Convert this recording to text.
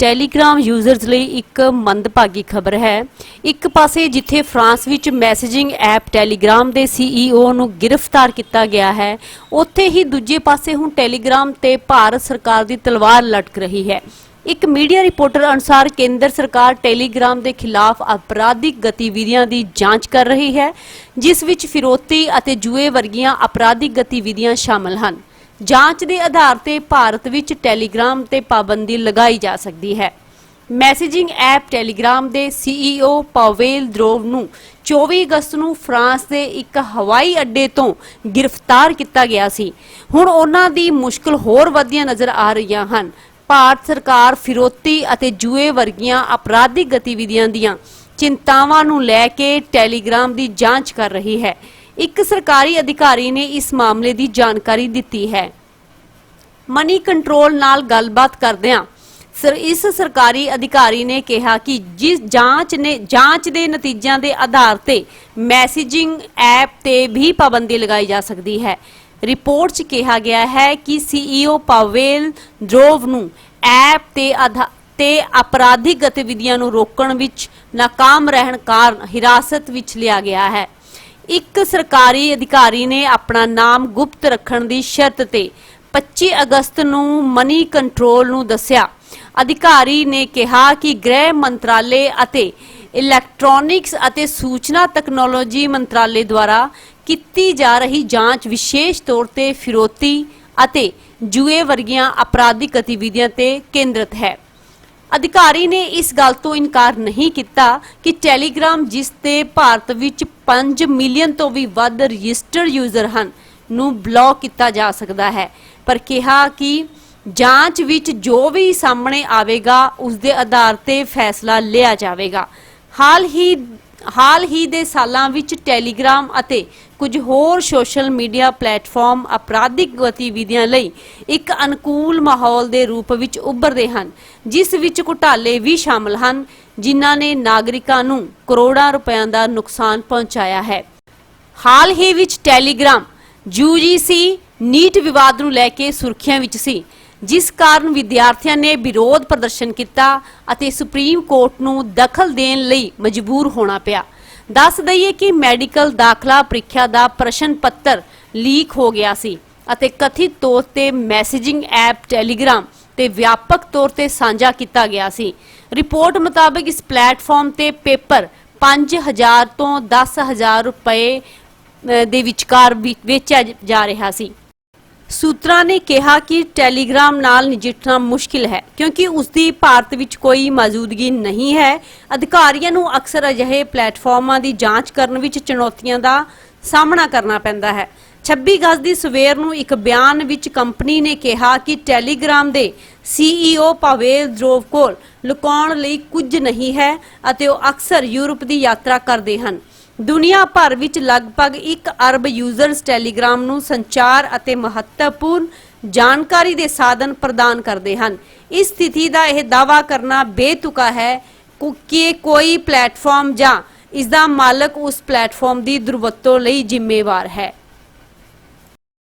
Telegram users ਲਈ ਇੱਕ ਮੰਦਭਾਗੀ ਖਬਰ ਹੈ। ਇੱਕ ਪਾਸੇ ਜਿੱਥੇ ਫਰਾਂਸ ਵਿੱਚ ਮੈਸੇਜਿੰਗ ਐਪ ਟੈਲੀਗ੍ਰਾਮ ਦੇ ਸੀਈਓ ਨੂੰ ਗ੍ਰਿਫਤਾਰ ਕੀਤਾ ਗਿਆ ਹੈ, ਉੱਥੇ ਹੀ ਦੂਜੇ ਪਾਸੇ ਹੁਣ ਟੈਲੀਗ੍ਰਾਮ ਤੇ ਭਾਰਤ ਸਰਕਾਰ ਦੀ ਤਲਵਾਰ ਲਟਕ ਰਹੀ ਹੈ। ਇੱਕ ਮੀਡੀਆ ਰਿਪੋਰਟਰ ਅਨੁਸਾਰ ਕੇਂਦਰ ਸਰਕਾਰ ਟੈਲੀਗ੍ਰਾਮ ਦੇ ਖਿਲਾਫ ਅਪਰਾਧਿਕ ਗਤੀਵਿਧੀਆਂ ਦੀ ਜਾਂਚ ਕਰ ਰਹੀ ਹੈ, ਜਿਸ ਵਿੱਚ ਫਿਰੋਤੀ ਅਤੇ ਜੂਏ ਵਰਗੀਆਂ ਅਪਰਾਧਿਕ ਗਤੀਵਿਧੀਆਂ ਸ਼ਾਮਲ ਹਨ। ਜਾਂਚ ਦੇ ਆਧਾਰ ਤੇ ਭਾਰਤ ਵਿੱਚ ਟੈਲੀਗ੍ਰਾਮ ਤੇ ਪਾਬੰਦੀ ਲਗਾਈ ਜਾ ਸਕਦੀ ਹੈ। ਮੈਸੇਜਿੰਗ ਐਪ ਟੈਲੀਗ੍ਰਾਮ ਦੇ ਸੀਈਓ ਪਾਵੇਲ ਦਰੋਵ ਨੂੰ 24 ਅਗਸਤ ਨੂੰ ਫਰਾਂਸ ਦੇ ਇੱਕ ਹਵਾਈ ਅੱਡੇ ਤੋਂ ਗ੍ਰਿਫਤਾਰ ਕੀਤਾ ਗਿਆ ਸੀ। ਹੁਣ ਉਹਨਾਂ ਦੀ ਮੁਸ਼ਕਲ ਹੋਰ ਵਧੀਆਂ ਨਜ਼ਰ ਆ ਰਹੀਆਂ ਹਨ। ਭਾਰਤ ਸਰਕਾਰ ਫਿਰੋਤੀ ਅਤੇ ਜੂਏ ਵਰਗੀਆਂ ਅਪਰਾਧਿਕ ਗਤੀਵਿਧੀਆਂ ਦੀਆਂ ਚਿੰਤਾਵਾਂ ਨੂੰ ਲੈ ਕੇ ਟੈਲੀਗ੍ਰਾਮ ਦੀ ਜਾਂਚ ਕਰ ਰਹੀ ਹੈ। ਇੱਕ ਸਰਕਾਰੀ ਅਧਿਕਾਰੀ ਨੇ ਇਸ ਮਾਮਲੇ ਦੀ ਜਾਣਕਾਰੀ ਦਿੱਤੀ ਹੈ। ਮਨੀ ਕੰਟਰੋਲ ਨਾਲ ਗੱਲਬਾਤ ਕਰਦਿਆਂ ਸਰ, ਇਸ ਸਰਕਾਰੀ ਅਧਿਕਾਰੀ ਨੇ ਕਿਹਾ ਕਿ ਜਿਸ ਜਾਂਚ ਨੇ, ਜਾਂਚ ਦੇ ਨਤੀਜਿਆਂ ਦੇ ਆਧਾਰ ਤੇ ਮੈਸੇਜਿੰਗ ਐਪ ਤੇ ਵੀ ਪਾਬੰਦੀ ਲਗਾਈ ਜਾ ਸਕਦੀ ਹੈ। ਰਿਪੋਰਟ 'ਚ ਕਿਹਾ ਗਿਆ ਹੈ ਕਿ ਸੀਈਓ ਪਾਵੇਲ ਡਰੋਵ ਨੂੰ ਐਪ ਤੇ ਆਧਾ, ਤੇ ਅਪਰਾਧਿਕ ਗਤੀਵਿਧੀਆਂ ਨੂੰ ਰੋਕਣ ਵਿੱਚ ਨਾਕਾਮ ਰਹਿਣ ਕਾਰਨ ਹਿਰਾਸਤ ਵਿੱਚ ਲਿਆ ਗਿਆ ਹੈ। ਇੱਕ ਸਰਕਾਰੀ ਅਧਿਕਾਰੀ ਨੇ ਆਪਣਾ ਨਾਮ ਗੁਪਤ ਰੱਖਣ ਦੀ ਸ਼ਰਤ ਤੇ 25 ਅਗਸਤ ਨੂੰ ਮਨੀ ਕੰਟਰੋਲ ਨੂੰ ਦੱਸਿਆ। ਅਧਿਕਾਰੀ ਨੇ ਕਿਹਾ ਕਿ ਗ੍ਰਹਿ ਮੰਤਰਾਲੇ ਅਤੇ ਇਲੈਕਟ੍ਰੋਨਿਕਸ ਅਤੇ ਸੂਚਨਾ ਤਕਨਾਲੋਜੀ ਮੰਤਰਾਲੇ ਦੁਆਰਾ ਕੀਤੀ ਜਾ ਰਹੀ ਜਾਂਚ ਵਿਸ਼ੇਸ਼ ਤੌਰ ਤੇ ਫਿਰੋਤੀ ਅਤੇ ਜੂਏ ਵਰਗੀਆਂ ਅਪਰਾਧਿਕ ਗਤੀਵਿਧੀਆਂ ਤੇ ਕੇਂਦਰਿਤ ਹੈ। ਅਧਿਕਾਰੀ ਨੇ ਇਸ ਗੱਲ ਤੋਂ ਇਨਕਾਰ ਨਹੀਂ ਕੀਤਾ ਕਿ ਟੈਲੀਗ੍ਰਾਮ, ਜਿਸ ਤੇ ਭਾਰਤ ਵਿੱਚ 5 ਮਿਲੀਅਨ ਤੋਂ ਵੀ ਵੱਧ ਰਜਿਸਟਰਡ ਯੂਜ਼ਰ ਹਨ, ਨੂੰ ਬਲੌਕ ਕੀਤਾ ਜਾ ਸਕਦਾ ਹੈ। ਪਰ ਕਿਹਾ ਕਿ ਜਾਂਚ ਵਿੱਚ ਜੋ ਵੀ ਸਾਹਮਣੇ ਆਵੇਗਾ ਉਸ ਦੇ ਆਧਾਰ ਤੇ ਫੈਸਲਾ ਲਿਆ ਜਾਵੇਗਾ। ਹਾਲ ਹੀ ਹਾਲ ਹੀ ਦੇ ਸਾਲਾਂ ਵਿੱਚ ਟੈਲੀਗ੍ਰਾਮ ਅਤੇ ਕੁਝ ਹੋਰ ਸੋਸ਼ਲ ਮੀਡੀਆ ਪਲੇਟਫਾਰਮ ਅਪਰਾਧਿਕ ਗਤੀਵਿਧੀਆਂ ਲਈ ਇੱਕ ਅਨੁਕੂਲ ਮਾਹੌਲ ਦੇ ਰੂਪ ਵਿੱਚ ਉੱਭਰਦੇ ਹਨ, ਜਿਸ ਵਿੱਚ ਘੁਟਾਲੇ ਵੀ ਸ਼ਾਮਲ ਹਨ, ਜਿਨ੍ਹਾਂ ਨੇ ਨਾਗਰਿਕਾਂ ਨੂੰ ਕਰੋੜਾਂ ਰੁਪਇਆਂ ਦਾ ਨੁਕਸਾਨ ਪਹੁੰਚਾਇਆ ਹੈ। ਹਾਲ ਹੀ ਵਿੱਚ ਟੈਲੀਗ੍ਰਾਮ UGC ਨੀਟ ਵਿਵਾਦ ਨੂੰ ਲੈ ਕੇ ਸੁਰਖੀਆਂ ਵਿੱਚ ਸੀ। ਜਿਸ ਕਾਰਨ ਵਿਦਿਆਰਥੀਆਂ ਨੇ ਵਿਰੋਧ ਪ੍ਰਦਰਸ਼ਨ ਕੀਤਾ ਅਤੇ ਸੁਪਰੀਮ ਕੋਰਟ ਨੂੰ ਦਖਲ ਦੇਣ ਲਈ ਮਜਬੂਰ ਹੋਣਾ ਪਿਆ। ਦੱਸ ਦਈਏ ਕਿ ਮੈਡੀਕਲ ਦਾਖਲਾ ਪ੍ਰੀਖਿਆ ਦਾ ਪ੍ਰਸ਼ਨ ਪੱਤਰ ਲੀਕ ਹੋ ਗਿਆ ਸੀ ਅਤੇ ਕਥਿਤ ਤੌਰ ਤੇ ਮੈਸੇਜਿੰਗ ਐਪ ਟੈਲੀਗ੍ਰਾਮ ਤੇ ਵਿਆਪਕ ਤੌਰ ਤੇ ਸਾਂਝਾ ਕੀਤਾ ਗਿਆ ਸੀ। ਰਿਪੋਰਟ ਮੁਤਾਬਕ ਇਸ ਪਲੇਟਫਾਰਮ ਤੇ ਪੇਪਰ 5000 ਤੋਂ 10000 ਰੁਪਏ ਦੇ ਵਿਚਕਾਰ ਵੀ, ਵੇਚਿਆ ਜਾ ਰਿਹਾ ਸੀ। ਸੂਤਰਾਂ ਨੇ ਕਿਹਾ ਕਿ ਟੈਲੀਗ੍ਰਾਮ ਨਾਲ ਨਜਿੱਠਣਾ ਮੁਸ਼ਕਿਲ ਹੈ, ਕਿਉਂਕਿ ਉਸ ਦੀ ਭਾਰਤ ਵਿੱਚ ਕੋਈ ਮੌਜੂਦਗੀ ਨਹੀਂ ਹੈ। ਅਧਿਕਾਰੀਆਂ ਨੂੰ ਅਕਸਰ ਅਜਿਹੇ ਪਲੇਟਫਾਰਮਾਂ ਦੀ ਜਾਂਚ ਕਰਨ ਵਿੱਚ ਚੁਣੌਤੀਆਂ ਦਾ ਸਾਹਮਣਾ ਕਰਨਾ ਪੈਂਦਾ ਹੈ। 26 ਅਗਸਤ ਦੀ ਸਵੇਰ ਨੂੰ ਇੱਕ ਬਿਆਨ ਵਿੱਚ ਕੰਪਨੀ ਨੇ ਕਿਹਾ ਕਿ ਟੈਲੀਗ੍ਰਾਮ ਦੇ ਸੀਈਓ ਪਾਵੇਲ ਦਰੋਵ ਕੋਲ ਲੁਕਾਉਣ ਲਈ ਕੁਝ ਨਹੀਂ ਹੈ ਅਤੇ ਉਹ ਅਕਸਰ ਯੂਰਪ ਦੀ ਯਾਤਰਾ ਕਰਦੇ ਹਨ। ਦੁਨੀਆ ਭਰ ਵਿੱਚ ਲਗਭਗ 1 ਅਰਬ ਯੂਜ਼ਰਸ ਟੈਲੀਗ੍ਰਾਮ ਨੂੰ ਸੰਚਾਰ ਅਤੇ ਮਹੱਤਵਪੂਰਨ ਜਾਣਕਾਰੀ ਦੇ ਸਾਧਨ ਪ੍ਰਦਾਨ ਕਰਦੇ ਹਨ। ਇਸ ਸਥਿਤੀ ਦਾ ਇਹ ਦਾਵਾ ਕਰਨਾ ਬੇਤੁਕਾ ਹੈ ਕੁ- ਕਿ ਕੋਈ ਪਲੇਟਫਾਰਮ ਜਾਂ ਇਸ ਦਾ ਮਾਲਕ ਉਸ ਪਲੇਟਫਾਰਮ ਦੀ ਦੁਰਵਰਤੋਂ ਲਈ ਜ਼ਿੰਮੇਵਾਰ ਹੈ।